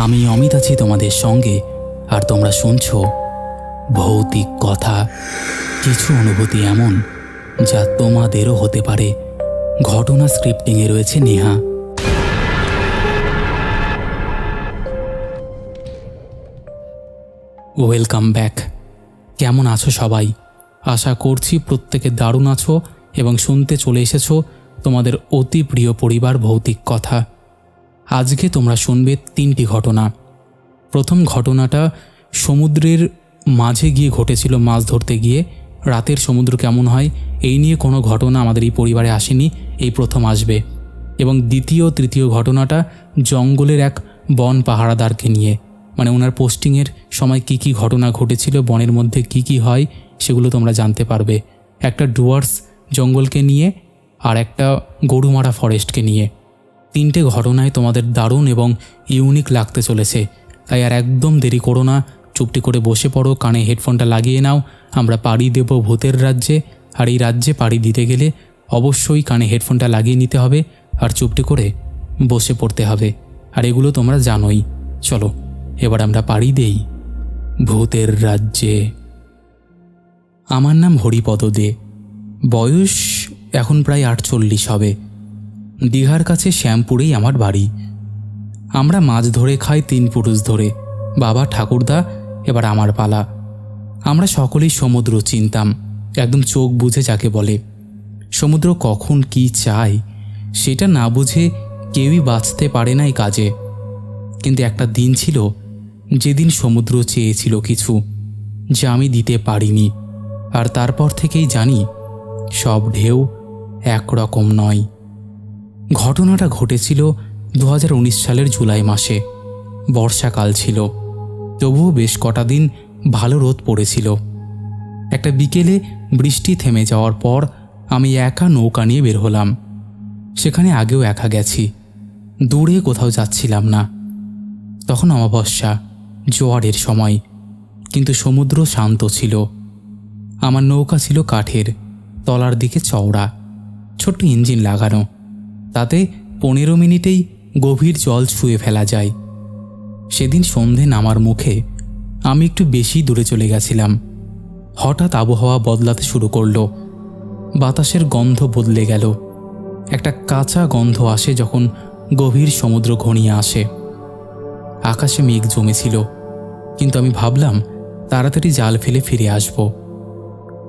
আমি অমিত আছি তোমাদের সঙ্গে, আর তোমরা শুনছো ভৌতিক কথা। কিছু অনুভূতি এমন, যা তোমাদেরও হতে পারে। ঘটনা স্ক্রিপ্টিংয়ে রয়েছে নেহা। ওয়েলকাম ব্যাক কেমন আছো সবাই? আশা করছি প্রত্যেকে দারুণ আছো এবং শুনতে চলে এসেছ তোমাদের অতি প্রিয় পরিবার ভৌতিক কথা। আজকে তোমরা শুনবে তিনটি ঘটনা। প্রথম ঘটনাটা, সমুদ্রের মাঝে গিয়ে ঘটেছিল মাছ ধরতে গিয়ে। রাতের সমুদ্র কেমন হয়, এই নিয়ে কোনো ঘটনা আমাদের এই পরিবারে আসেনি, এই প্রথম আসবে। এবং দ্বিতীয়, তৃতীয় ঘটনাটা, জঙ্গলের এক বন পাহারাদারকে নিয়ে। মানে ওনার পোস্টিংয়ের সময় কি কি ঘটনা ঘটেছিল, বনের মধ্যে কি কি হয়, সেগুলো তোমরা জানতে পারবে। একটা ডুয়ার্স জঙ্গলকে নিয়ে, আর একটা গরুমারা ফরেস্টকে নিয়ে। তিনটে ঘটনায় তোমাদের দারুণ এবং ইউনিক লাগতে চলেছে। তাই আর একদম দেরি করো না, চুপটি করে বসে পড়ো, কানে হেডফোনটা লাগিয়ে নাও। আমরা পাড়ি দেব ভূতের রাজ্যে, আর এই রাজ্যে পাড়ি দিতে গেলে অবশ্যই কানে হেডফোনটা লাগিয়ে নিতে হবে, আর চুপটি করে বসে পড়তে হবে। আর এগুলো তোমরা জানোই। চলো, এবার আমরা পাড়ি দেই ভূতের রাজ্যে। আমার নাম হরিপদ দে। বয়স এখন প্রায় আটচল্লিশ হবে। দীঘার কাছে শ্যামপুরেই আমার বাড়ি। আমরা মাছ ধরে খাই তিন পুরুষ ধরে। বাবা ঠাকুরদা, এবার আমার পালা। আমরা সকলেই সমুদ্র চিনতাম। একদম চোখ বুঝে যাকে বলে। সমুদ্র কখন কি চায়, সেটা না বুঝে কেউই বাঁচতে পারে নাই কাজে। কিন্তু একটা দিন ছিল, যেদিন সমুদ্র চেয়েছিল কিছু, যা আমি দিতে পারিনি। আর তারপর থেকেই জানি, সব ঢেউ একরকম নয়। ঘটনাটা ঘটেছিল দু হাজার উনিশ সালের জুলাই মাসে। বর্ষাকাল ছিল। তবুও বেশ কটা দিন ভালো রোদ পড়েছিল। একটা বিকেলে বৃষ্টি থেমে যাওয়ার পর আমি একা নৌকা নিয়ে বের হলাম। সেখানে আগেও একা গেছি। দূরে কোথাও যাচ্ছিলাম না। তখন অমাবস্যা, জোয়ারের সময়। কিন্তু সমুদ্র শান্ত ছিল। আমার নৌকা ছিল কাঠের, তলার দিকে চওড়া। ছোট্ট ইঞ্জিন লাগানো। তাতে পনেরো মিনিটেই গভীর জল ছুঁয়ে ফেলা যায়। সেদিন সন্ধে নামার মুখে আমি একটু বেশি দূরে চলে গেছিলাম। হঠাৎ আবহাওয়া বদলাতে শুরু করল। বাতাসের গন্ধ বদলে গেল। একটা কাঁচা গন্ধ আসে যখন গভীর সমুদ্র ঘনিয়ে আসে। আকাশে মেঘ জমেছিল, কিন্তু আমি ভাবলাম, তাড়াতাড়ি জাল ফেলে ফিরে আসব।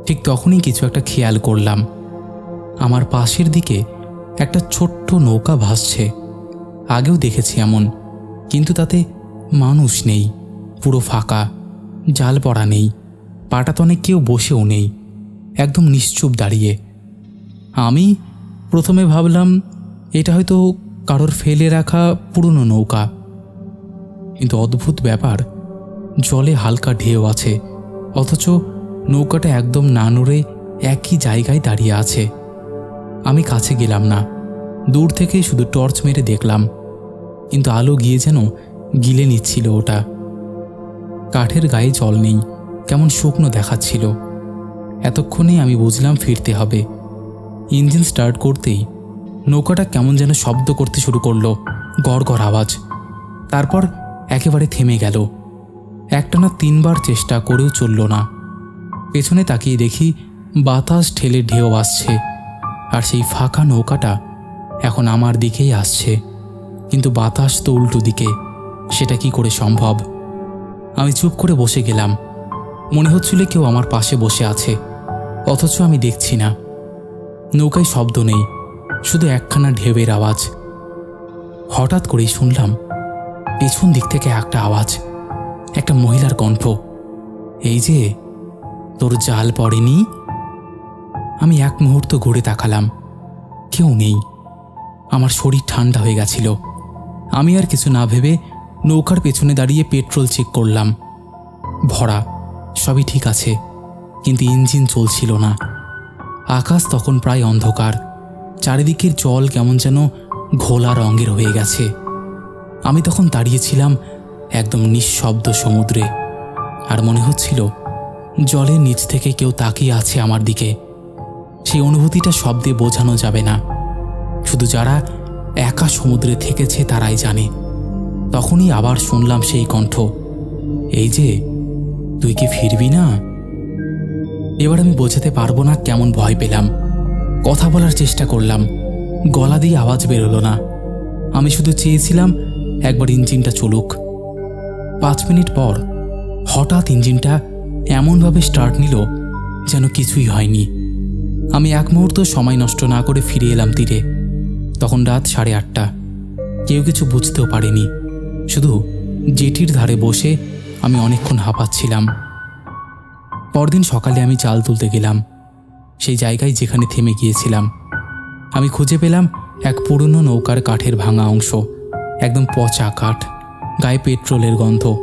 ঠিক তখনই কিছু একটা খেয়াল করলাম। আমার পাশের দিকে একটা ছোট্ট নৌকা ভাসছে। আগেও দেখেছি এমন, কিন্তু তাতে মানুষ নেই, পুরো ফাঁকা, জাল পড়া নেই পাটাতনে কেউ বসেও নেই, একদম নিশ্চুপ দাঁড়িয়ে। আমি প্রথমে ভাবলাম, এটা হয়তো কারোর ফেলে রাখা পুরনো নৌকা। কিন্তু অদ্ভুত ব্যাপার, জলে হালকা ঢেউ আছে, অথচ নৌকাটা একদম না নড়ে একই জায়গায় দাঁড়িয়ে আছে। আমি কাছে গেলাম না। দূর থেকে শুধু টর্চ মেরে দেখলাম। কিন্তু আলো গিয়ে যেন গিলে নিচ্ছিল ওটা। কাঠের গায়ে জল নেই, কেমন শুকনো দেখাচ্ছিল। এতক্ষণে আমি বুঝলাম ফিরতে হবে। ইঞ্জিন স্টার্ট করতেই নৌকাটা কেমন যেন শব্দ করতে শুরু করল গড় গড় আওয়াজ। তারপর একেবারে থেমে গেল। একটানা তিনবার চেষ্টা করেও চলল না। পেছনে তাকিয়ে দেখি বাতাস ঠেলে ঢেউ আসছে। আর সেই ফাঁকা নৌকাটা এখন আমার দিকেই আসছে। কিন্তু বাতাস তো উল্টো দিকে, সেটা কি করে সম্ভব? আমি চুপ করে বসে গেলাম। মনে হচ্ছিল কেউ আমার পাশে বসে আছে, অথচ আমি দেখছি না। নৌকায় শব্দ নেই, শুধু একখানা ঢেউয়ের আওয়াজ। হঠাৎ করেই শুনলাম, পেছন দিক থেকে একটা আওয়াজ, একটা মহিলার কণ্ঠ। এই যে, তোর জাল পড়েনি? আমি এক মুহূর্ত ঘুরে তাকালাম কেউ নেই। আমার শরীর ঠান্ডা হয়ে গেছিল। আমি আর কিছু না ভেবে নৌকার পেছনে দাঁড়িয়ে পেট্রোল চেক করলাম। ভরা, সবই ঠিক আছে, কিন্তু ইঞ্জিন চলছিল না। আকাশ তখন প্রায় অন্ধকার। চারিদিকের জল কেমন যেন ঘোলা রঙের হয়ে গেছে। আমি তখন দাঁড়িয়েছিলাম একদম নিঃশব্দ সমুদ্রে। আর মনে হচ্ছিল, জলের নিচ থেকে কেউ তাকিয়ে আছে আমার দিকে। সেই অনুভূতিটা শব্দে বোঝানো যাবে না। শুধু যারা একা সমুদ্রে থেকেছে তারাই জানে। তখনই আবার শুনলাম সেই কণ্ঠ। এই যে, তুই কি ফিরবি না? এবার আমি বোঝাতে পারব না কেমন ভয় পেলাম। কথা বলার চেষ্টা করলাম। গলা দিয়ে আওয়াজ বেরোলো না। আমি শুধু চেয়েছিলাম একবার ইঞ্জিনটা চলুক। পাঁচ মিনিট পর হঠাৎ ইঞ্জিনটা এমনভাবে স্টার্ট নিল যেন কিছুই হয়নি। আমি এক মুহূর্ত সময় নষ্ট না করে ফিরে এলাম তীরে। তখন রাত সাড়ে আটটা। কেউ কিছু বুঝতেও পারেনি। শুধু জেটির ধারে বসে আমি অনেকক্ষণ হাঁপাচ্ছিলাম। পরদিন সকালে আমি জাল তুলতে গেলাম। সেই জায়গায় যেখানে থেমে গিয়েছিলাম। আমি খুঁজে পেলাম এক পুরনো নৌকার কাঠের ভাঙা অংশ। একদম পচা কাঠ, গায়ে পেট্রোলের গন্ধ।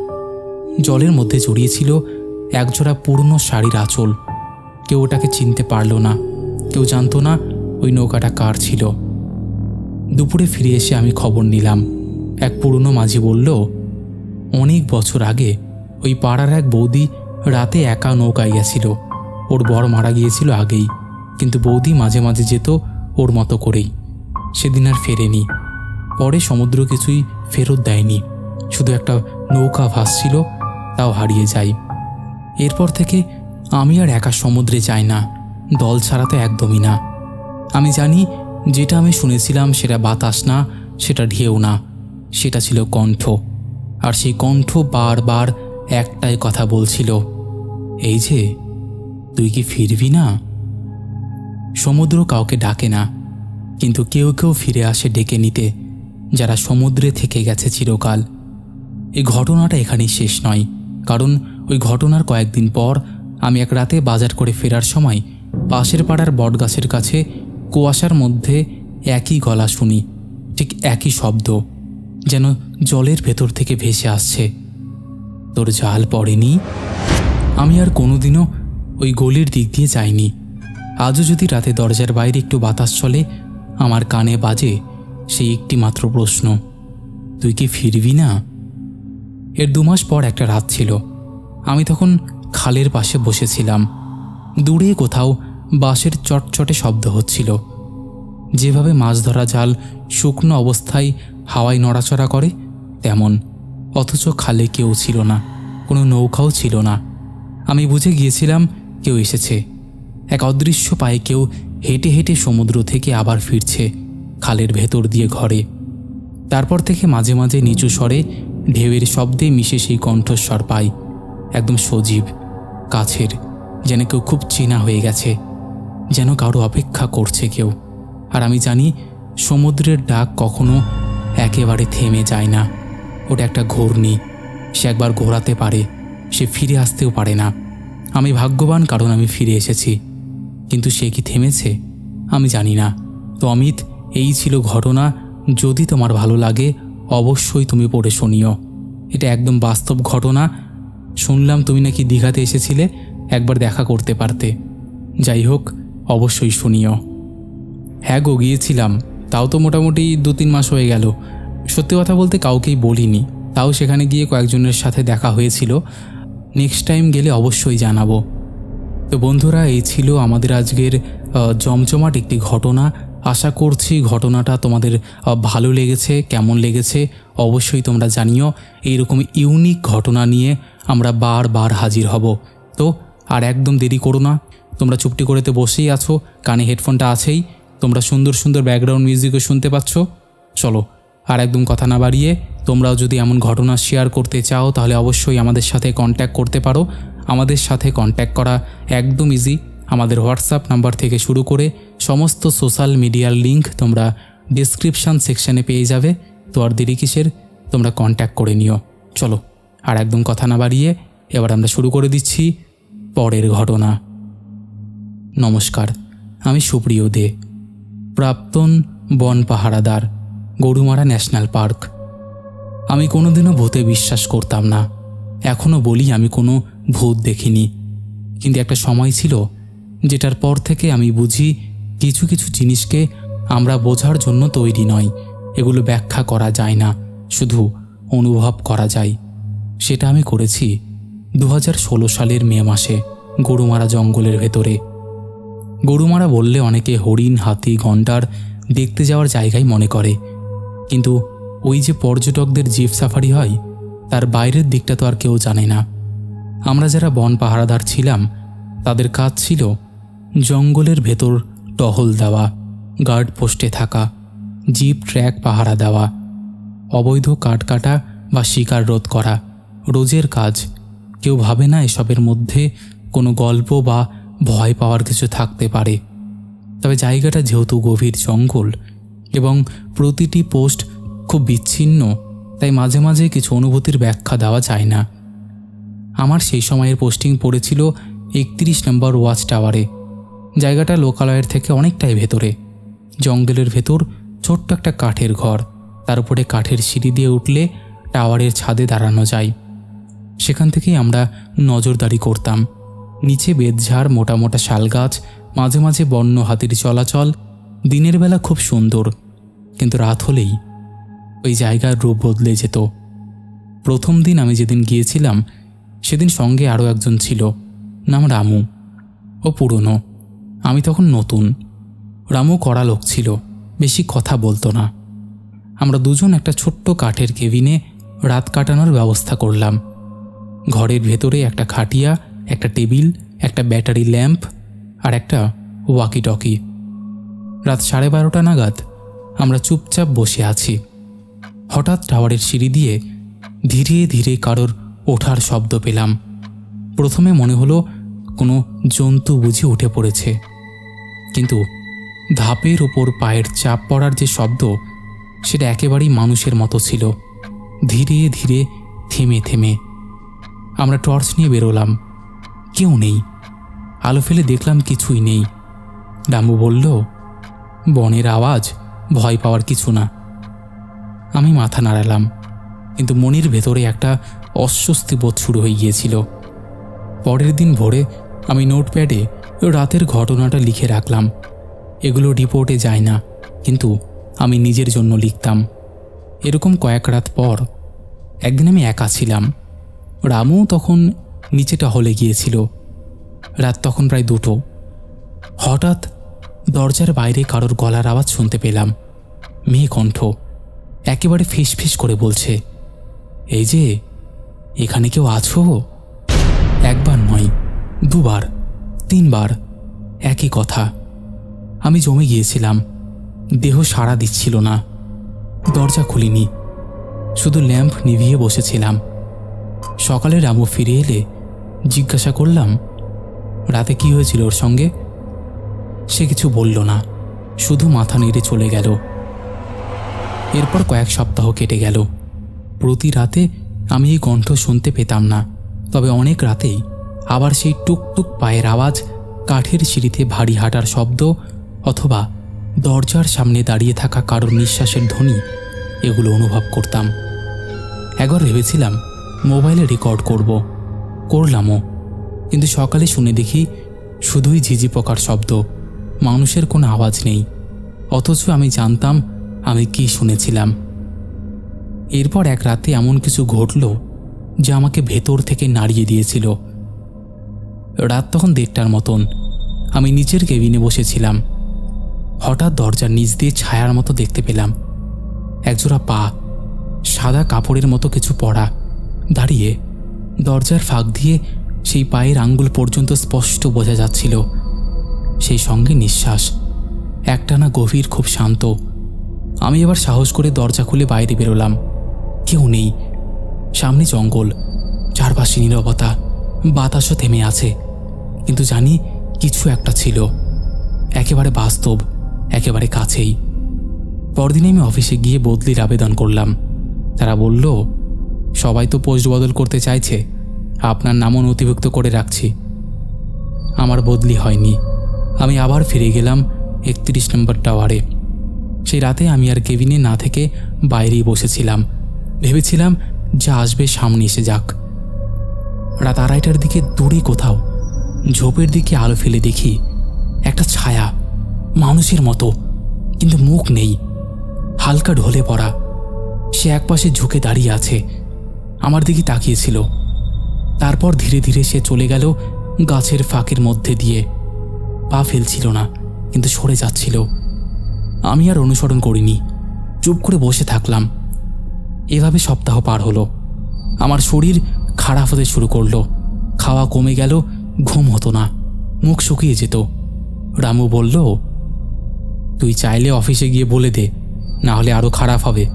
জলের মধ্যে জড়িয়েছিল একজোড়া পুরনো শাড়ির আঁচল। কেউ ওটাকে চিনতে পারল না। কেউ জানতো না ওই নৌকাটা কার ছিল। দুপুরে ফিরে এসে আমি খবর নিলাম। এক পুরনো মাঝি বলল, অনেক বছর আগে ওই পাড়ার এক বৌদি রাতে একা নৌকায় গেছিল। ওর বর মারা গিয়েছিল আগেই, কিন্তু বৌদি মাঝে মাঝে যেত ওর মতো করেই। সেদিন আর ফেরেনি। পরে সমুদ্র কিছুই ফেরত দেয়নি। শুধু একটা নৌকা ভাসছিল, তাও হারিয়ে যায়। এরপর থেকে আমি আর একা সমুদ্রে যাই না। দল ছাড়া তো একদমই না। আমি জানি যেটা আমি শুনেছিলাম সেটা বাতাস না, সেটা ঢেউ না, সেটা ছিল কণ্ঠ। আর সেই কণ্ঠ বারবার একটাই কথা বলছিল, এই যে, তুই কি ফিরবি না? সমুদ্র কাউকে ডাকে না, কিন্তু কেউ কেউ ফিরে আসে ডেকে নিতে, যারা সমুদ্রে থেকে গেছে চিরকাল। এই ঘটনাটা এখানেই শেষ নয়, কারণ ওই ঘটনার কয়েকদিন পর আমি এক রাতে বাজার করে ফেরার সময় পাশের পাড়ার বটগাছের কাছে কুয়াশার মধ্যে একই গলা শুনি, ঠিক একই শব্দ, যেন জলের ভেতর থেকে ভেসে আসছে। তোর জাল পড়েনি? আমি আর কোনোদিনও ওই গলির দিক দিয়ে যাইনি। আজও যদি রাতে দরজার বাইরে একটু বাতাস চলে, আমার কানে বাজে সেই একটি মাত্র প্রশ্ন, তুই কি ফিরবি না? এর দুমাস পর একটা রাত ছিল। আমি তখন খালের পাশে বসেছিলাম। দূরে কোথাও বাঁশের চটচটে শব্দ হচ্ছিল। যেভাবে মাছ ধরা জাল শুকনো অবস্থায় হাওয়ায় নড়াচড়া করে, তেমন। অথচ খালে কেউ ছিল না, কোনো নৌকাও ছিল না। আমি বুঝে গিয়েছিলাম কেউ এসেছে। এক অদৃশ্য পায়ে কেউ হেঁটে হেঁটে সমুদ্র থেকে আবার ফিরছে, খালের ভেতর দিয়ে ঘরে। তারপর থেকে মাঝে মাঝে নিচু স্বরে ঢেউয়ের শব্দে মিশে সেই কণ্ঠস্বর পাই। একদম সজীব, কাছের। যেন কেউ খুব চেনা হয়ে গেছে, যেন কারও অপেক্ষা করছে কেউ। আর আমি জানি সমুদ্রের ডাক কখনো একেবারে থেমে যায় না। ওটা একটা ঘূর্ণি, সে একবার ঘোরাতে পারে, সে ফিরে আসতেও পারে না। আমি ভাগ্যবান কারণ আমি ফিরে এসেছি। কিন্তু সে কি থেমেছে? আমি জানি না। তো অমিত, এই ছিল ঘটনা। যদি তোমার ভালো লাগে, অবশ্যই তুমি পড়ে শুনিও। এটা একদম বাস্তব ঘটনা। শুনলাম তুমি নাকি দীঘাতে এসেছিলে। একবার দেখা করতে পারতে। যাই হোক, অবশ্যই শুনিও। হ্যাঁ গো, গিয়েছিলাম। তাও তো মোটামুটি দু তিন মাস হয়ে গেল। সত্যি কথা বলতে কাউকেই বলিনি। তাও সেখানে গিয়ে কয়েকজনের সাথে দেখা হয়েছিল। নেক্সট টাইম গেলে অবশ্যই জানাব। তো বন্ধুরা, এই ছিল আমাদের আজকের জমজমাট একটি ঘটনা। আশা করছি ঘটনাটা তোমাদের ভালো লেগেছে, কেমন লেগেছে, অবশ্যই তোমরা জানিও। এইরকম ইউনিক ঘটনা নিয়ে আমরা বারবার হাজির হব। তো আর একদম দেরি করো না। তোমরা চুপটি করেতে বসেই আছো, কানে হেডফোনটা আছেই। তোমরা সুন্দর সুন্দর ব্যাকগ্রাউন্ড মিউজিকও শুনতে পাচ্ছ। চলো, আর একদম কথা না বাড়িয়ে, তোমরাও যদি এমন ঘটনা শেয়ার করতে চাও, তাহলে অবশ্যই আমাদের সাথে কন্ট্যাক্ট করতে পারো। আমাদের সাথে কন্ট্যাক্ট করা একদম ইজি আমাদের হোয়াটসঅ্যাপ নাম্বার থেকে শুরু করে সমস্ত সোশ্যাল মিডিয়ার লিংক তোমরা ডিসক্রিপশান সেকশানে পেয়ে যাবে। তো আর দেরি কিসের? তোমরা কন্ট্যাক্ট করে নিও। চলো, আর একদম কথা না বাড়িয়ে, এবার আমরা শুরু করে দিচ্ছি। পরের ঘটনা। নমস্কার, আমি সুপ্রিয় দে। প্রাক্তন বন পাহারাদার গরুমারা ন্যাশনাল পার্ক। আমি কোনোদিনও ভূতে বিশ্বাস করতাম না। এখনও বলি আমি কোনো ভূত দেখিনি। কিন্তু একটা সময় ছিল, যেটার পর থেকে আমি বুঝি কিছু কিছু জিনিসকে আমরা বোঝার জন্য তৈরি নয় এগুলো ব্যাখ্যা করা যায় না, শুধু অনুভব করা যায়। সেটা আমি করেছি। দু হাজার ষোলো সালের মে মাসে গরুমারা জঙ্গলের ভেতরে। গরুমারা বললে অনেকে হরিণ, হাতি, ঘণ্টার দেখতে যাওয়ার জায়গায় মনে করে। কিন্তু ওই যে পর্যটকদের জিপ সাফারি হয়, তার বাইরের দিকটা তো আর কেউ জানে না। আমরা যারা বন পাহারাদার ছিলাম, তাদের কাজ ছিল জঙ্গলের ভেতর টহল দেওয়া, গার্ড পোস্টে থাকা, জিপ ট্র্যাক পাহারা দেওয়া, অবৈধ কাঠ কাটা বা শিকার রোধ করা, রোজের কাজ। কেউ ভাবে না এসবের মধ্যে কোনো গল্প বা ভয় পাওয়ার কিছু থাকতে পারে। তবে জায়গাটা যেহেতু গভীর জঙ্গল এবং প্রতিটি পোস্ট খুব বিচ্ছিন্ন, তাই মাঝে মাঝে কিছু অনুভূতির ব্যাখ্যা দেওয়া যায় না। আমার সেই সময়ের পোস্টিং পড়েছিল একত্রিশ নম্বর ওয়াচ টাওয়ারে। জায়গাটা লোকালয়ের থেকে অনেকটাই ভেতরে। জঙ্গলের ভেতর ছোট্ট একটা কাঠের ঘর, তার উপরে কাঠের সিঁড়ি দিয়ে উঠলে টাওয়ারের ছাদে দাঁড়ানো যায়। সেখান থেকেই আমরা নজরদারি করতাম। নিচে বেদঝাড় মোটা মোটা শাল গাছ মাঝে মাঝে বন্য হাতির চলাচল। দিনের বেলা খুব সুন্দর, কিন্তু রাত হলেই ওই জায়গার রূপ বদলে যেত। প্রথম দিন আমি যেদিন গিয়েছিলাম, সেদিন সঙ্গে আরও একজন ছিল, নাম রামু। ও পুরনো, আমি তখন নতুন। রামু কড়া লোক ছিল, বেশি কথা বলতো না। আমরা দুজন একটা ছোট্ট কাঠের কেবিনে রাত কাটানোর ব্যবস্থা করলাম। ঘরের ভেতরে একটা খাটিয়া, একটা টেবিল, একটা ব্যাটারি ল্যাম্প আর একটা ওয়াকি টকি রাত সাড়ে বারোটা নাগাদ আমরা চুপচাপ বসে আছি। হঠাৎ টাওয়ারের সিঁড়ি দিয়ে ধীরে ধীরে কারোর ওঠার শব্দ পেলাম। প্রথমে মনে হলো কোনো জন্তু বুঝি উঠে পড়েছে। কিন্তু ধাপের ওপর পায়ের চাপ পড়ার যে শব্দ, সেটা একেবারেই মানুষের মতো ছিল। ধীরে ধীরে থেমে থেমে আমরা টর্চ নিয়ে বেরোলাম। কেউ নেই। আলো ফেলে দেখলাম কিছুই নেই। ডাম্বু বলল, বনের আওয়াজ, ভয় পাওয়ার কিছু না। আমি মাথা নাড়ালাম, কিন্তু মনির ভেতরে একটা অস্বস্তি বোধ শুরু হয়ে গিয়েছিল। পরের দিন ভোরে আমি নোটপ্যাডে রাতের ঘটনাটা লিখে রাখলাম। এগুলো রিপোর্টে যায় না, কিন্তু আমি নিজের জন্য লিখতাম। এরকম কয়েক রাত পর, একদিন আমি একা ছিলাম। রামু তখন নিচেটা হলে গিয়েছিল। রাত তখন প্রায় দুটো। হঠাৎ দরজার বাইরে কারোর গলার আওয়াজ শুনতে পেলাম। মেয়ে কণ্ঠ, একেবারে ফিস ফিস করে বলছে, এই যে, এখানে কেউ আছো? একবার নয়, দুবার, তিনবার, একই কথা। আমি জমে গিয়েছিলাম, দেহ সাড়া দিচ্ছিল না, দরজা খুলিনি, শুধু ল্যাম্প নিভিয়ে বসেছিলাম। সকালে রামু ফিরে এলে জিজ্ঞাসা করলাম, রাতে কি হয়েছিল ওর সঙ্গে? সে কিছু বলল না, শুধু মাথা নেড়ে চলে গেল। এরপর কয়েক সপ্তাহ কেটে গেল। প্রতি রাতে আমি এই কণ্ঠ শুনতে পেতাম না, তবে অনেক রাতেই আবার সেই টুকটুক পায়ের আওয়াজ, কাঠের সিঁড়িতে ভারী হাঁটার শব্দ, অথবা দরজার সামনে দাঁড়িয়ে থাকা কারোর নিঃশ্বাসের ধ্বনি, এগুলো অনুভব করতাম। একবার ভেবেছিলাম মোবাইলে রেকর্ড করব। করলামও। কিন্তু সকালে শুনে দেখি শুধুই ঝিঝি পোকার শব্দ। মানুষের কোনো আওয়াজ নেই। অথচ আমি জানতাম আমি কি শুনেছিলাম। এরপর এক রাতে এমন কিছু ঘটল যা আমাকে ভেতর থেকে নাড়িয়ে দিয়েছিল। রাত তখন দেড়টার মতন। আমি নিচের কেবিনে বসেছিলাম। হঠাৎ দরজার নিচ দিয়ে ছায়ার মতো দেখতে পেলাম। একজোড়া পা, সাদা কাপড়ের মতো কিছু পড়া দাঁড়িয়ে দরজার ফাঁক দিয়ে সেই পায়ের আঙ্গুল পর্যন্ত স্পষ্ট বোঝা যাচ্ছিল। সেই সঙ্গে নিঃশ্বাস, একটানা গভীর, খুব শান্ত। আমি এবার সাহস করে দরজা খুলে বাইরে বেরোলাম। কেউ নেই। সামনে জঙ্গল, চারপাশে নিরবতা, বাতাসও থেমে আছে। কিন্তু জানি কিছু একটা ছিল। একেবারে বাস্তব, একেবারে কাছেই। পরদিন আমি অফিসে গিয়ে বদলির আবেদন করলাম। তারা বলল সবাই তো পোস্ট বদল করতে চাইছে। আপনার নামও নথিভুক্ত করে রাখছি। আমার বদলি হয়নি। আমি আবার ফিরে গেলাম একত্রিশ নম্বর টাওয়ারে। সেই রাতে আমি আর কেবিনে না থেকে বাইরেই বসেছিলাম। ভেবেছিলাম যা আসবে সামনে এসে যাক। রাত আড়াইটার দিকে দূরে কোথাও ঝোপের দিকে আলো ফেলে দেখি একটা ছায়া, মানুষের মতো, কিন্তু মুখ নেই, হালকা ঢলে পড়া। সে একপাশে ঝুঁকে দাঁড়িয়ে আছে। আমার দিকে তাকিয়েছিল। তারপর ধীরে ধীরে সে চলে গেল গাছের ফাঁকের মধ্যে দিয়ে। পা ফেলছিল না, কিন্তু সরে যাচ্ছিল। আমি আর অনুসরণ করিনি, চুপ করে বসে থাকলাম। এভাবে সপ্তাহ পার হলো। আমার শরীর খারাপ হতে শুরু করল। খাওয়া কমে গেল, ঘুম হতো না, মুখ শুকিয়ে যেত। রামু বলল, তুই চাইলে অফিসে গিয়ে বলে দে, না হলে আরও খারাপ হবে।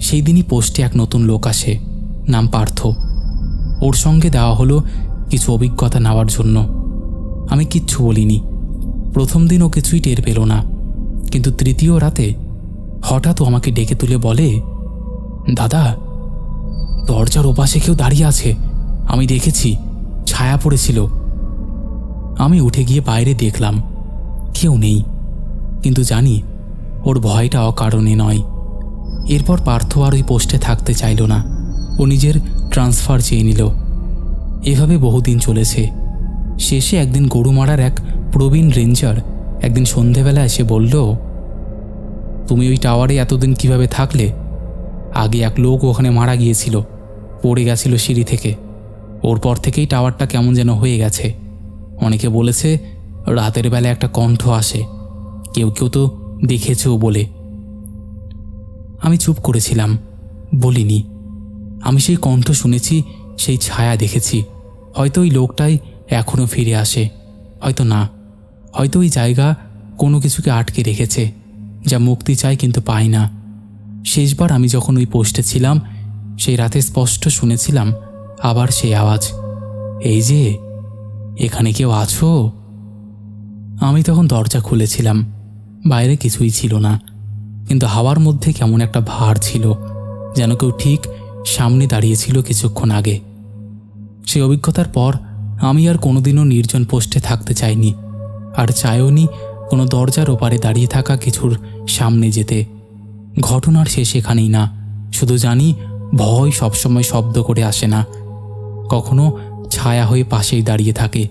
সেই দিনই পোস্টে এক নতুন লোক আসে। নাম পার্থ। ওর সঙ্গে দেওয়া হলো কিছু অভিজ্ঞতা নেওয়ার জন্য। আমি কিচ্ছু বলিনি। প্রথম দিন ও কিছুই টের পেল না। কিন্তু তৃতীয় রাতে হঠাৎ ও আমাকে ডেকে তুলে বলে, দাদা, দরজার ওপাশে কেউ দাঁড়িয়ে আছে। আমি দেখেছি, ছায়া পড়েছিল। আমি উঠে গিয়ে বাইরে দেখলাম, কেউ নেই। কিন্তু জানি, ওর ভয়টা অকারণে নয়। এরপর পার্থ আর ওই পোস্টে থাকতে চাইল না। ও নিজের ট্রান্সফার চেয়ে নিল। এভাবে বহুদিন চলেছে। শেষে একদিন গরু মারার এক প্রবীণ রেঞ্জার একদিন সন্ধেবেলা এসে বলল, তুমি ওই টাওয়ারে এতদিন কীভাবে থাকলে? আগে এক লোক ওখানে মারা গিয়েছিল, পড়ে গেছিল সিঁড়ি থেকে। ওর পর থেকেই টাওয়ারটা কেমন যেন হয়ে গেছে। অনেকে বলেছে, রাতের বেলা একটা কণ্ঠ আসে। কেউ কেউ তো দেখেছেও বলে। আমি চুপ করেছিলাম, বলিনি। আমি সেই কণ্ঠ শুনেছি, সেই ছায়া দেখেছি। হয়তো ওই লোকটাই এখনও ফিরে আসে, হয়তো না। হয়তো ওই জায়গা কোনো কিছুকে আটকে রেখেছে, যা মুক্তি চায় কিন্তু পায় না। শেষবার আমি যখন ওই পোস্টে ছিলাম, সেই রাতে স্পষ্ট শুনেছিলাম আবার সেই আওয়াজ। এই যে, এখানে কেউ আছো? আমি তখন দরজা খুলেছিলাম, বাইরে কিছুই ছিল না, কিন্তু হাওয়ার মধ্যে কেমন একটা ভার ছিল, যেন কেউ ঠিক সামনে দাঁড়িয়েছিল কিছুক্ষণ আগে। সেই অভিজ্ঞতার পর আমি আর কোনোদিনও নির্জন পোস্টে থাকতে চাইনি, আর চাইওনি কোনো দরজার ওপারে দাঁড়িয়ে থাকা কিছুর সামনে যেতে। ঘটনার শেষ এখানেই না, শুধু জানি ভয় সবসময় শব্দ করে আসে না। কখনো ছায়া হয়ে পাশেই দাঁড়িয়ে থাকে।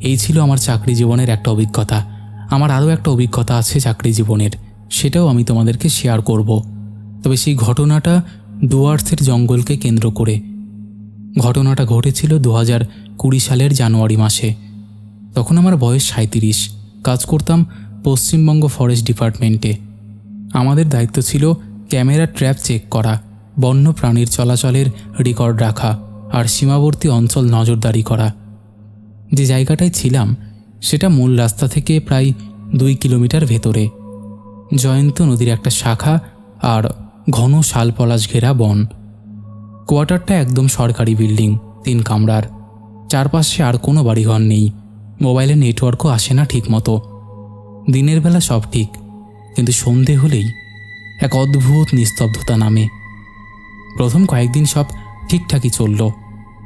এই ছিল আমার চাকরি জীবনের একটা অভিজ্ঞতা। আমার আরও একটা অভিজ্ঞতা আছে চাকরি জীবনের, সেটাও আমি তোমাদেরকে শেয়ার করব। তবে সেই ঘটনাটা ডুয়ার্সের জঙ্গলকে কেন্দ্র করে। ঘটনাটা ঘটেছিল দু হাজার কুড়ি সালের জানুয়ারি মাসে। তখন আমার বয়স সাঁত্রিশ কাজ করতাম পশ্চিমবঙ্গ ফরেস্ট ডিপার্টমেন্টে। আমাদের দায়িত্ব ছিল ক্যামেরা ট্র্যাপ চেক করা, বন্য প্রাণীর চলাচলের রেকর্ড রাখা আর সীমাবর্তী অঞ্চল নজরদারি করা। যে জায়গাটায় ছিলাম, সেটা মূল রাস্তা থেকে প্রায় দুই কিলোমিটার ভেতরে। জয়ন্ত নদীর একটা শাখা আর ঘন শাল পলাশ ঘেরা বন। কোয়ার্টারটা একদম সরকারি বিল্ডিং, তিন কামরার। চারপাশে আর কোনো বাড়িঘর নেই। মোবাইলে নেটওয়ার্কও আসে না ঠিক মতো দিনের বেলা সব ঠিক, কিন্তু সন্ধে হলেই এক অদ্ভুত নিস্তব্ধতা নামে। প্রথম কয়েকদিন সব ঠিকঠাকই চলল।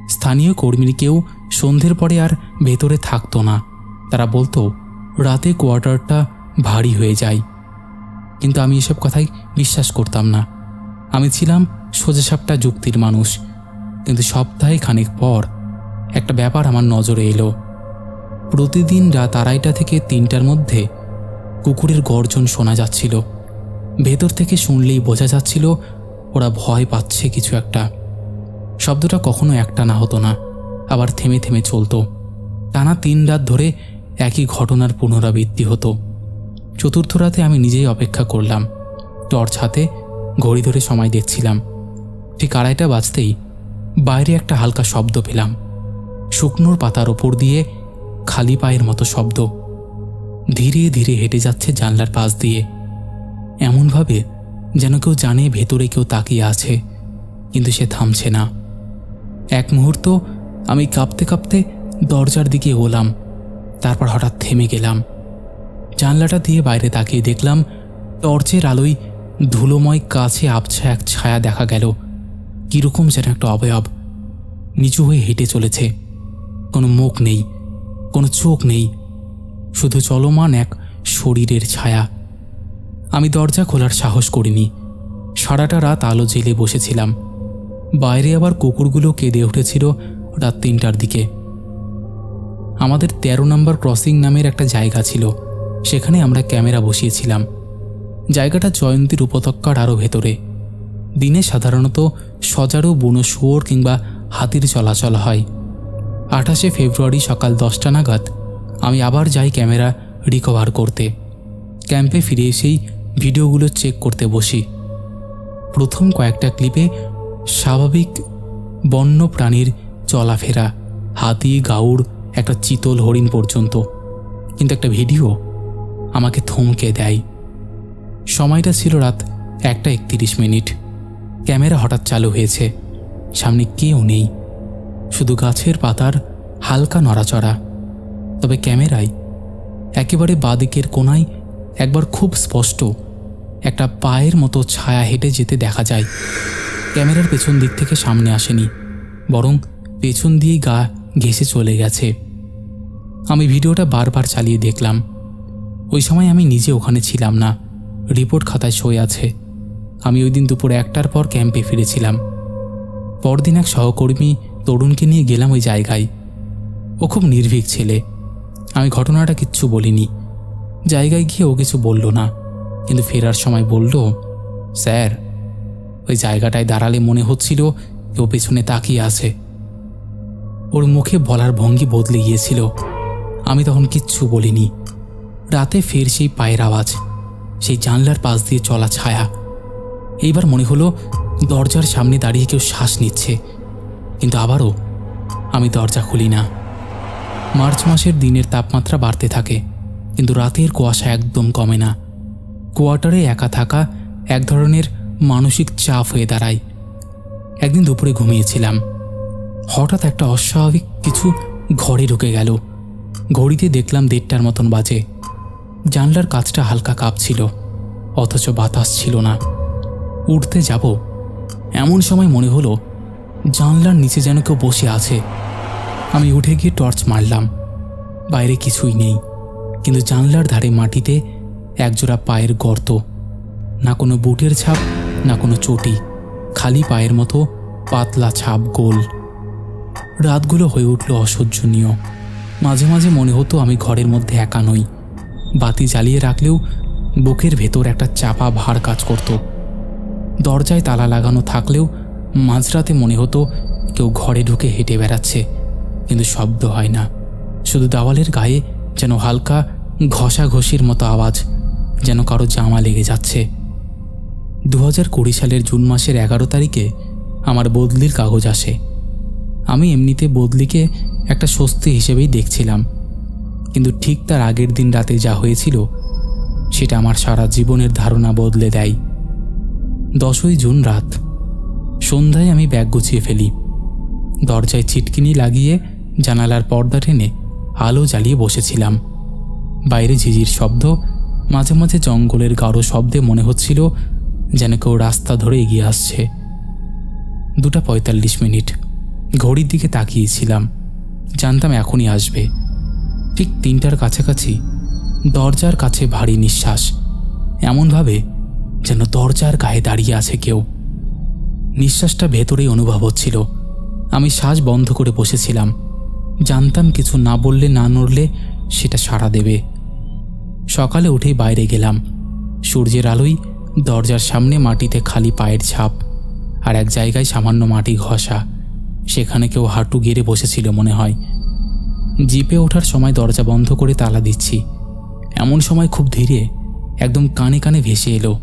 স্থানীয় কর্মীর কেউ সন্ধ্যের পরে আর ভেতরে থাকতো না। তারা বলতো, রাতে কোয়ার্টারটা ভারী হয়ে যায়। কিন্তু আমি এসব কথাই বিশ্বাস করতাম না। আমি ছিলাম সোজাসাপটা যুক্তির মানুষ। কিন্তু সপ্তাহে খানিক পর একটা ব্যাপার আমার নজরে এলো। প্রতিদিন রাত আড়াইটা থেকে তিনটার মধ্যে কুকুরের গর্জন শোনা যাচ্ছিল। ভেতর থেকে শুনলেই বোঝা যাচ্ছিল ওরা ভয় পাচ্ছে কিছু একটা। শব্দটা কখনো একটা না হতো না, আবার থেমে থেমে চলতো। টানা তিন রাত ধরে একই ঘটনার পুনরাবৃত্তি হতো। চতুর্থ রাতে আমি নিজেই অপেক্ষা করলাম। টর্চ হাতে ঘড়ি ধরে সময় দেখছিলাম। ঠিক আড়াইটা বাজতেই বাইরে একটা হালকা শব্দ পেলাম। শুকনোর পাতার ওপর দিয়ে খালি পায়ের মতো শব্দ। ধীরে ধীরে হেঁটে যাচ্ছে জানলার পাশ দিয়ে। এমনভাবে যেন কেউ জানে ভেতরে কেউ তাকিয়ে আছে, কিন্তু সে থামছে না। এক মুহূর্ত আমি কাঁপতে কাঁপতে দরজার দিকে এগোলাম, তারপর হঠাৎ থেমে গেলাম। জানলাটা দিয়ে বাইরে তাকিয়ে দেখলাম টর্চের আলোয় ধুলোময় কাছে আবছা এক ছায়া দেখা গেল। কীরকম যেন একটা অবয়ব। নিচু হয়ে হেঁটে চলেছে। কোনো মুখ নেই, কোনো চোখ নেই, শুধু চলমান এক শরীরের ছায়া। আমি দরজা খোলার সাহস করিনি। সারাটা রাত আলো জেলে বসেছিলাম। বাইরে আবার কুকুরগুলো কেঁদে উঠেছিল রাত তিনটার দিকে। আমাদের ১৩ নম্বর ক্রসিং নামের একটা জায়গা ছিল। সেখানে আমরা ক্যামেরা বসিয়েছিলাম। জায়গাটা জয়ন্তীর উপত্যকার আরও ভেতরে। দিনে সাধারণত সজারু বুনো শুয়োর কিংবা হাতির চলাচল হয়। আঠাশে ফেব্রুয়ারি সকাল দশটা নাগাদ আমি আবার যাই ক্যামেরা রিকভার করতে। ক্যাম্পে ফিরে এসেই ভিডিওগুলো চেক করতে বসি। প্রথম কয়েকটা ক্লিপে স্বাভাবিক বন্য প্রাণীর চলাফেরা, হাতি গাউর একটা চিতল হরিণ পর্যন্ত। কিন্তু একটা ভিডিও আমাকে থমকে দেয়। সময়টা ছিল রাত একটা একত্রিশ মিনিট। ক্যামেরা হঠাৎ চালু হয়েছে। সামনে কেউ নেই। শুধু গাছের পাতার হালকা নড়াচড়া। তবে ক্যামেরায় একেবারে বাদিকের কোনায় একবার খুব স্পষ্ট একটা পায়ের মতো ছায়া হেঁটে যেতে দেখা যায়। ক্যামেরার পেছন দিক থেকে সামনে আসেনি, বরং পেছন দিয়েই গা ঘেসে চলে গেছে। আমি ভিডিওটা বারবার চালিয়ে দেখলাম। ওই সময় আমি নিজে ওখানে ছিলাম না। রিপোর্ট খাতায় সই আছে। আমি ওই দিন দুপুরে একটার পর ক্যাম্পে ফিরেছিলাম। পরদিন এক সহকর্মী তরুণকে নিয়ে গেলাম ওই জায়গায়। ও খুব নির্ভীক ছেলে। আমি ঘটনাটা কিচ্ছু বলিনি। জায়গায় গিয়ে ও কিছু বলল না। কিন্তু ফেরার সময় বলল, স্যার, ওই জায়গাটায় দাঁড়ালে মনে হচ্ছিল কেউ পেছনে তাকিয়ে আছে। ওর মুখে বলার ভঙ্গি বদলে গিয়েছিল। আমি তখন কিচ্ছু বলিনি। রাতে ফের সেই পায়ের আওয়াজ, সেই জানলার পাশ দিয়ে চলা ছায়া। এইবার মনে হলো দরজার সামনে দাঁড়িয়ে কেউ শ্বাস নিচ্ছে, কিন্তু আবারও আমি দরজা খুলি না। মার্চ মাসের দিনের তাপমাত্রা বাড়তে থাকে, কিন্তু রাতের কুয়াশা একদম কমে না। কোয়ার্টারে একা থাকা এক ধরনের মানসিক চাপ হয়ে দাঁড়ায়। একদিন দুপুরে ঘুমিয়েছিলাম। হঠাৎ একটা অস্বাভাবিক কিছু ঘরে ঢুকে গেল। ঘড়িতে দেখলাম দেড়টার মতন বাজে। জানলার কাজটা হালকা কাঁপছিল, অথচ বাতাস ছিল না। উঠতে যাব, এমন সময় মনে হলো, জানলার নিচে যেন কেউ বসে আছে। আমি উঠে গিয়ে টর্চ মারলাম, বাইরে কিছুই নেই, কিন্তু জানলার ধারে মাটিতে একজোড়া পায়ের গর্ত, না কোনো বুটের ছাপ, না কোনো চটি, খালি পায়ের মতো পাতলা ছাপ গোল। রাতগুলো হয়ে উঠল অসহ্যনীয়। মাঝে মাঝে মনে হতো আমি ঘরের মধ্যে একা নই। বাতি জ্বালিয়ে রাখলেও বুকের ভেতর একটা চাপা ভার কাজ করত। দরজায় তালা লাগানো থাকলেও মাঝরাতে মনে হতো কেউ ঘরে ঢুকে হেঁটে বেড়াচ্ছে, কিন্তু শব্দ হয় না। শুধু দেওয়ালের গায়ে যেন হালকা ঘষাঘষির মতো আওয়াজ, যেন কারও জামা লেগে যাচ্ছে। দু হাজার কুড়ি সালের জুন মাসের এগারো তারিখে আমার বদলির কাগজ আসে। আমি এমনিতে বদলিকে একটা স্বস্তি হিসেবেই দেখছিলাম। কিন্তু ঠিক তার আগের দিন রাতে যা হয়েছিল, সেটা আমার সারা জীবনের ধারণা বদলে দেয়। দশই জুন রাত, সন্ধ্যায় আমি ব্যাগ গুছিয়ে ফেলি। দরজায় ছিটকিনি লাগিয়ে জানালার পর্দা টেনে আলো জ্বালিয়ে বসেছিলাম। বাইরে ঝিঝির শব্দ, মাঝে মাঝে জঙ্গলের গাঢ় শব্দে মনে হচ্ছিল যেন কেউ রাস্তা ধরে এগিয়ে আসছে। দুটা পঁয়তাল্লিশ মিনিট, ঘড়ির দিকে তাকিয়েছিলাম। জানতাম এখনই আসবে। ঠিক তিনটার কাছাকাছি দরজার কাছে ভারী নিঃশ্বাস, এমনভাবে যেন দরজার গায়ে দাঁড়িয়ে আছে কেউ। নিঃশ্বাসটা ভেতরেই অনুভব হচ্ছিল। আমি শ্বাস বন্ধ করে বসেছিলাম। জানতাম কিছু না বললে না নড়লে সেটা সাড়া দেবে। সকালে উঠেই বাইরে গেলাম। সূর্যের আলোই দরজার সামনে মাটিতে খালি পায়ের ছাপ আর এক জায়গায় সামান্য মাটি ঘষা। সেখানে কেউ হাঁটু গেড়ে বসেছিল মনে হয়। জিপে ওঠার সময় দরজা বন্ধ করে তালা দিচ্ছি। এমন সময় খুব ধীরে একদম কানে কানে ভেসে এলো।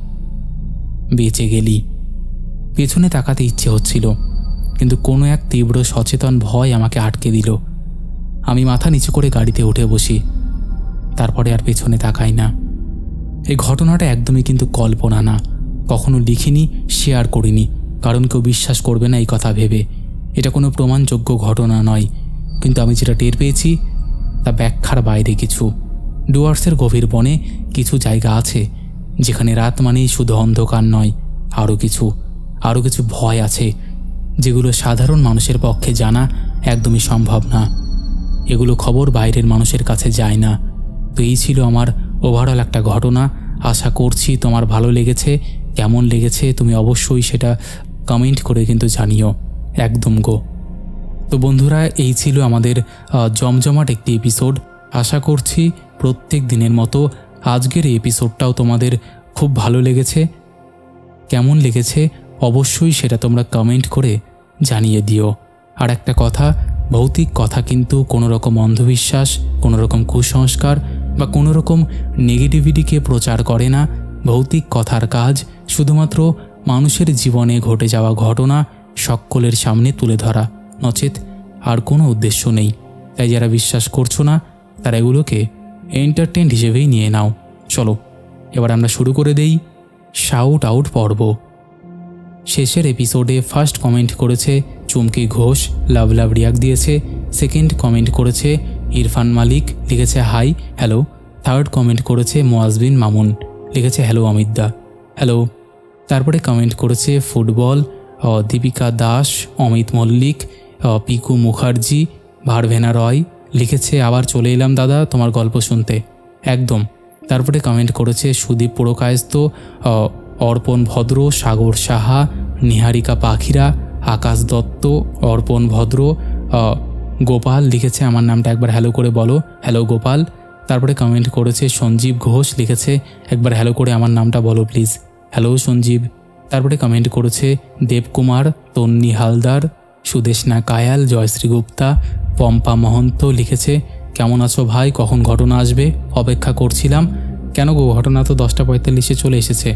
বেঁচে গেলি। পেছনে তাকাতে ইচ্ছে হচ্ছিল, কিন্তু কোনো এক তীব্র সচেতন ভয় আমাকে আটকে দিল। আমি মাথা নিচু করে গাড়িতে উঠে বসি। তারপরে আর পেছনে তাকাই না। এই ঘটনাটা একদমই কিন্তু কল্পনা না। কখনো লিখিনি, শেয়ার করিনি, কারণ কেউ বিশ্বাস করবে না এই কথা ভেবে। এটা কোনো প্রমাণযোগ্য ঘটনা নয়। কিন্তু আমি যেটা টের পেয়েছি, তা ব্যাখ্যার বাইরে কিছু। ডুয়ার্সের গভীর বনে কিছু জায়গা আছে, যেখানে রাত মানেই শুধু অন্ধকার নয়, আরও কিছু আরও কিছু ভয় আছে, যেগুলো সাধারণ মানুষের পক্ষে জানা একদমই সম্ভব না। এগুলো খবর বাইরের মানুষের কাছে যায় না। তো এই ছিল আমার ওভারঅল একটা ঘটনা। আশা করছি তোমার ভালো লেগেছে। কেমন লেগেছে তুমি অবশ্যই সেটা কমেন্ট করে কিন্তু জানিও। একদম গো। তো বন্ধুরা এই ছিল আমাদের জমজমাট একটি এপিসোড আশা করছি প্রত্যেক দিনের মতো আজকের এই এপিসোডটাও তোমাদের খুব ভালো লেগেছে। কেমন লেগেছে অবশ্যই সেটা তোমরা কমেন্ট করে জানিয়ে দিও। আর একটা কথা, ভৌতিক কথা কিন্তু কোনো রকম অন্ধবিশ্বাস কোনো রকম কুসংস্কার বা কোনো রকম নেগেটিভিটিকে প্রচার করে না। ভৌতিক কথার কাজ শুধুমাত্র মানুষের জীবনে ঘটে যাওয়া ঘটনা সকলের সামনে তুলে ধরা। নচেত আর কোনো উদ্দেশ্য নেই। তাই যারা বিশ্বাস করছ না, তারা এগুলোকে এন্টারটেন হিসেবেই নিয়ে নাও। চলো, এবার আমরা শুরু করে দেই শাউট আউট পর্ব। শেষের এপিসোডে ফার্স্ট কমেন্ট করেছে চুমকি ঘোষ, লাভ লাভ রিয়াক দিয়েছে। সেকেন্ড কমেন্ট করেছে ইরফান মালিক, লিখেছে হাই হ্যালো থার্ড কমেন্ট করেছে মোয়াজবিন মামুন, লিখেছে হ্যালো অমিতদা হ্যালো তারপরে কমেন্ট করেছে ফুটবল দীপিকা দাস, অমিত মল্লিক পিকু মুখার্জি, ভারভেনা রয় লিখেছে, আবার চলে এলাম দাদা তোমার গল্প শুনতে। একদম। তারপরে কমেন্ট করেছে, সুদীপ পুরকায়স্ত অর্পণ ভদ্র, সাগর সাহা, নিহারিকা পাখিরা, আকাশ দত্ত, অর্পণ ভদ্র গোপাল লিখেছে, আমার নামটা একবার হ্যালো করে বলো হ্যালো গোপাল। তারপরে কমেন্ট করেছে, সঞ্জীব ঘোষ লিখেছে, একবার হ্যালো করে আমার নামটা বলো প্লিজ হ্যালো সঞ্জীব। তারপরে কমেন্ট করেছে, দেবকুমার, তন্নি হালদার সুদেশনা কায়াল, জয়শ্রী গুপ্তা, পম্পা মহন্ত লিখেছে, কেমন আছো ভাই? কখন ঘটনা আসবে? অপেক্ষা করছিলাম। কেন গো? ঘটনা তো দশটা পঁয়তাল্লিশে চলে এসেছে।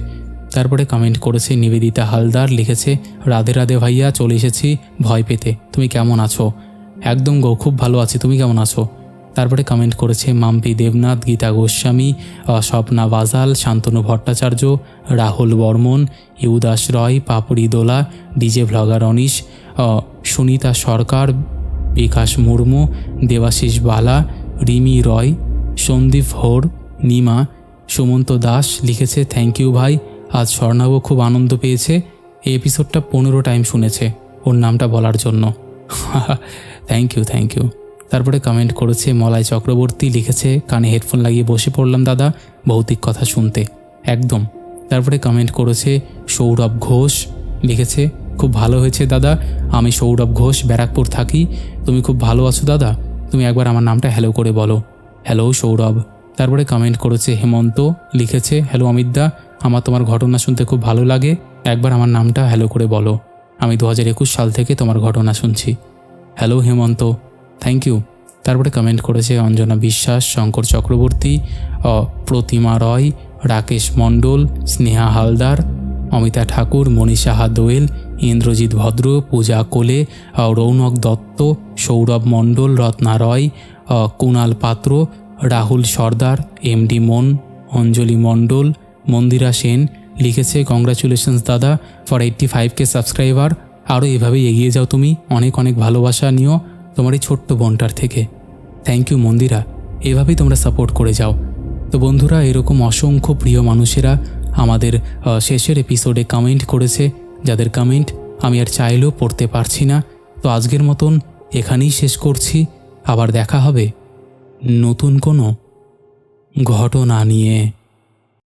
তারপরে কমেন্ট করেছে নিবেদিতা হালদার, লিখেছে, রাধে রাধে ভাইয়া, চলে এসেছি, ভয় পেতে। তুমি কেমন আছো? একদম গো, খুব ভালো আছি। তুমি কেমন আছো? তারপরে কমেন্ট করেছে, মাম্পি দেবনাথ, গীতা গোস্বামী স্বপ্না বাজাল, শান্তনু ভট্টাচার্য, রাহুল বর্মন, ইউদাস রয়, পাপড়ি দোলা, ডিজে ভ্লগার অনিশ সুনিতা সরকার, বিকাশ মুর্মু, দেবাশিস বালা, রিমি রয়, সন্দীপ হোর নিমা, সুমন্ত দাস লিখেছে থ্যাংক ইউ ভাই। আজ স্বর্ণাব খুব আনন্দ পেয়েছে। এই এপিসোডটা পনেরো টাইম শুনেছে ওর নামটা বলার জন্য। থ্যাংক ইউ থ্যাংক ইউ তারপরে কমেন্ট করেছে মলাই চক্রবর্তী লিখেছে, কানে হেডফোন লাগিয়ে বসে পড়লাম দাদা, ভৌতিক কথা শুনতে। একদম। তারপরে কমেন্ট করেছে, সৌরভ ঘোষ লিখেছে খুব ভালো হয়েছে দাদা। আমি সৌরভ ঘোষ, ব্যারাকপুর থাকি। তুমি খুব ভালো আছো দাদা। তুমি একবার আমার নামটা হ্যালো করে বলো। হ্যালো সৌরভ। তারপরে কমেন্ট করেছে, হেমন্ত লিখেছে হ্যালো অমিতদা। আমার তোমার ঘটনা শুনতে খুব ভালো লাগে। একবার আমার নামটা হ্যালো করে বলো। আমি দু হাজার একুশ সাল থেকে তোমার ঘটনা শুনছি। Hello Hemanta. থ্যাংক ইউ তারপরে কমেন্ট করেছে, অঞ্জনা বিশ্বাস, শঙ্কর চক্রবর্তী প্রতিমা রয়, রাকেশ মণ্ডল, স্নেহা হালদার, অমিতা ঠাকুর মনীষাহা দোয়েল ইন্দ্রজিৎ ভদ্র, পূজা কোলে রৌনক দত্ত, সৌরভ মণ্ডল, রত্না রয় কুণাল পাত্র, রাহুল সর্দার, এমডি মন অঞ্জলি মণ্ডল, মন্দিরা সেন লিখেছে কংগ্রাচুলেশনস দাদা for eighty five K subscriber আরও এভাবেই এগিয়ে যাও তুমি, অনেক অনেক ভালোবাসা নিও তোমার এই ছোট্ট বোনটার থেকে। থ্যাংক ইউ মন্দিরা, এভাবেই তোমরা সাপোর্ট করে যাও। তো বন্ধুরা, এরকম অসংখ্য প্রিয় মানুষেরা আমাদের শেষের এপিসোডে কমেন্ট করেছে। যাদের কমেন্ট আমি আর চাইলেও পড়তে পারছি না, তো আজকের মতন এখানেই শেষ করছি। আবার দেখা হবে নতুন কোনো ঘটনা নিয়ে।